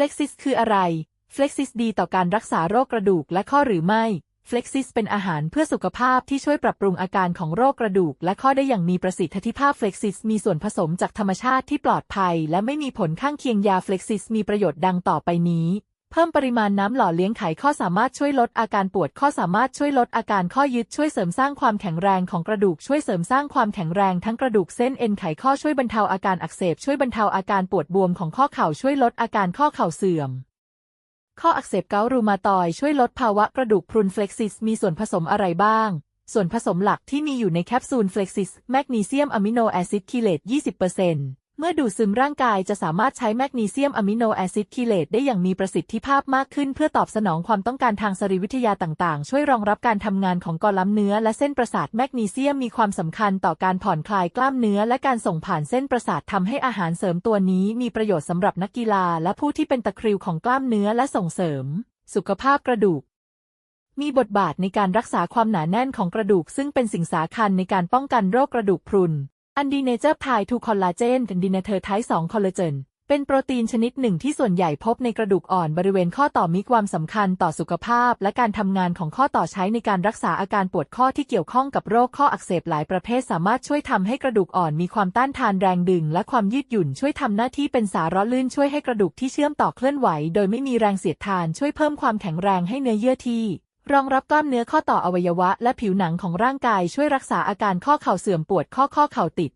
Flexis คืออะไร Flexis ดีต่อการรักษาโรคกระดูกและข้อหรือไม่ Flexis เป็นอาหารเพื่อสุขภาพที่ช่วยปรับปรุงอาการของโรคกระดูก และข้อได้อย่างมีประสิทธิภาพ Flexis มีส่วนผสมจากธรรมชาติที่ปลอดภัย และไม่มีผลข้างเคียงยา Flexis มีประโยชน์ดังต่อไปนี้ เพิ่มปริมาณน้ำหล่อเลี้ยงไขข้อสามารถช่วยลดอาการปวดข้อสามารถช่วยลดอาการข้อยึดช่วยเสริมสร้างความแข็งแรงของกระดูกช่วยเสริมสร้างความแข็งแรงทั้งกระดูกเส้นเอ็นไขข้อช่วยบรรเทาอาการอักเสบช่วยบรรเทาอาการปวดบวมของข้อเข่าช่วยลดอาการข้อเข่าเสื่อม ข้ออักเสบเกาต์รูมาตอยช่วยลดภาวะกระดูกพรุนเฟล็กซิสมีส่วนผสมอะไรบ้าง ส่วนผสมหลักที่มีอยู่ในแคปซูลเฟล็กซิสแมกนีเซียมอะมิโนแอซิดคิเลต20% เมื่อดูดซึมร่างกายจะสามารถใช้แมกนีเซียมอะมิโนแอซิดคิเลตได้อย่างมีประสิทธิภาพมากขึ้น เพื่อตอบสนองความต้องการทางสรีวิทยาต่างๆ ช่วยรองรับการทำงานของกอลัมเนื้อ และเส้นประสาทแมกนีเซียมมีความสำคัญต่อการผ่อนคลายกล้ามเนื้อ และการส่งผ่านเส้นประสาททำให้อาหารเสริมตัวนี้มีประโยชน์สำหรับนักกีฬา และผู้ที่เป็นตะคริวของกล้ามเนื้อและส่งเสริม สุขภาพกระดูกมีบทบาทในการรักษาความหนาแน่นของกระดูก ซึ่งเป็นสิ่งสำคัญในการป้องกันโรคกระดูกพรุน อันดีเนเจอร์ไททูคอลลาเจนกันดีเนเธอร์ไท2คอลลาเจนเป็นโปรตีนชนิดหนึ่งที่ส่วนใหญ่พบในกระดูกอ่อนบริเวณข้อต่อมีความสำคัญต่อสุขภาพ และการทำงานของข้อต่อใช้ในการรักษาอาการปวดข้อที่เกี่ยวข้องกับโรคข้ออักเสบหลายประเภทสามารถช่วยทำให้กระดูกอ่อนมีความต้านทานแรงดึง และความยืดหยุ่นช่วยทำหน้าที่เป็นสาระลื่นช่วยให้กระดูกที่เชื่อมต่อเคลื่อนไหว โดยไม่มีแรงเสียดทานช่วยเพิ่มความแข็งแรงให้เนื้อเยื่อที่ รองรับกล้ามเนื้อข้อต่ออวัยวะและผิวหนังของร่างกายช่วยรักษาอาการข้อเข่าเสื่อมปวดข้อข้อเข่าติด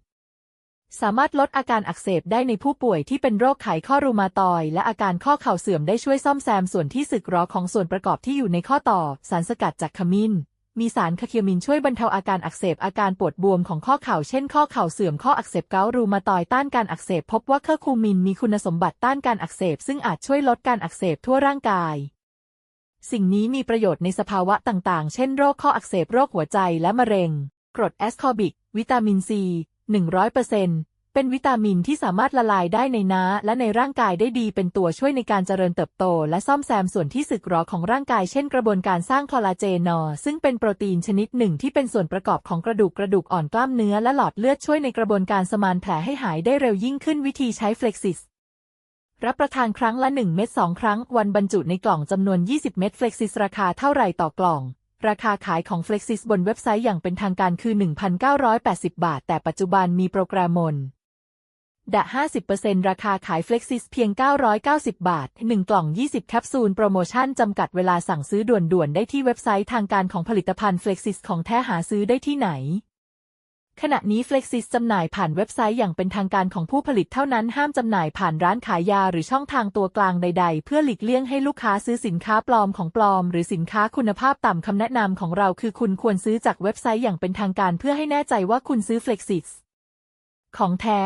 สามารถลดอาการอักเสบได้ในผู้ป่วยที่เป็นโรคไขข้อรูมาตอยและอาการข้อเข่าเสื่อมได้ช่วยซ่อมแซมส่วนที่สึกหรอของส่วนประกอบที่อยู่ในข้อต่อ สารสกัดจากขมิ้น มีสารคาเคียมินช่วยบรรเทาอาการอักเสบอาการปวดบวมของข้อเข่าเช่นข้อเข่าเสื่อมข้ออักเสบเการูมาตอยต้านการอักเสบพบว่าเคอร์คูมินมีคุณสมบัติต้านการอักเสบซึ่งอาจช่วยลดการอักเสบทั่วร่างกาย สิ่งนี้มีประโยชน์ในสภาวะต่างๆ เช่น โรคข้ออักเสบโรคหัวใจและมะเร็ง กรดแอสคอบิก วิตามินซี100%เป็นวิตามินที่สามารถละลายได้ในน้าและในร่างกายได้ดีเป็นตัวช่วยในการเจริญเติบโต และซ่อมแซมส่วนที่สึกหรอของร่างกายเช่นกระบวนการสร้างคอลลาเจนอซึ่งเป็นโปรตีนชนิดหนึ่งที่เป็นส่วนประกอบของกระดูกกระดูกอ่อนกล้ามเนื้อและหลอดเลือดช่วยในกระบวนการสมานแผลให้หายได้เร็วยิ่งขึ้นวิธีใช้เฟล็กซิส รับประทานครั้งละ 1 เม็ด2ครั้ง วันบรรจุในกล่องจำนวน 20 เม็ดเฟล็กซิสราคาเท่าไรต่อกล่อง ราคาขายของเฟล็กซิสบนเว็บไซต์อย่างเป็นทางการคือ 1,980 บาท แต่ปัจจุบันมีโปรแกรมมนดะ50%ราคาขายเฟล็กซิสเพียง 990 บาท 1 กล่อง 20 แคปซูล โปรโมชั่น จำกัดเวลาสั่งซื้อด่วนๆ ได้ที่เว็บไซต์ทางการของผลิตภัณฑ์เฟล็กซิสของแท้หาซื้อได้ที่ไหน ขณะนี้ Flexis จำหน่ายผ่านเว็บไซต์อย่างเป็นทางการของผู้ผลิตเท่านั้นห้ามจำหน่ายผ่านร้านขายยาหรือช่องทางตัวกลางใด ๆ เพื่อหลีกเลี่ยงให้ลูกค้าซื้อสินค้าปลอมของปลอม หรือสินค้าคุณภาพต่ำคำแนะนำของเราคือคุณควรซื้อจากเว็บไซต์อย่างเป็นทางการเพื่อให้แน่ใจว่าคุณซื้อ Flexis ของแท้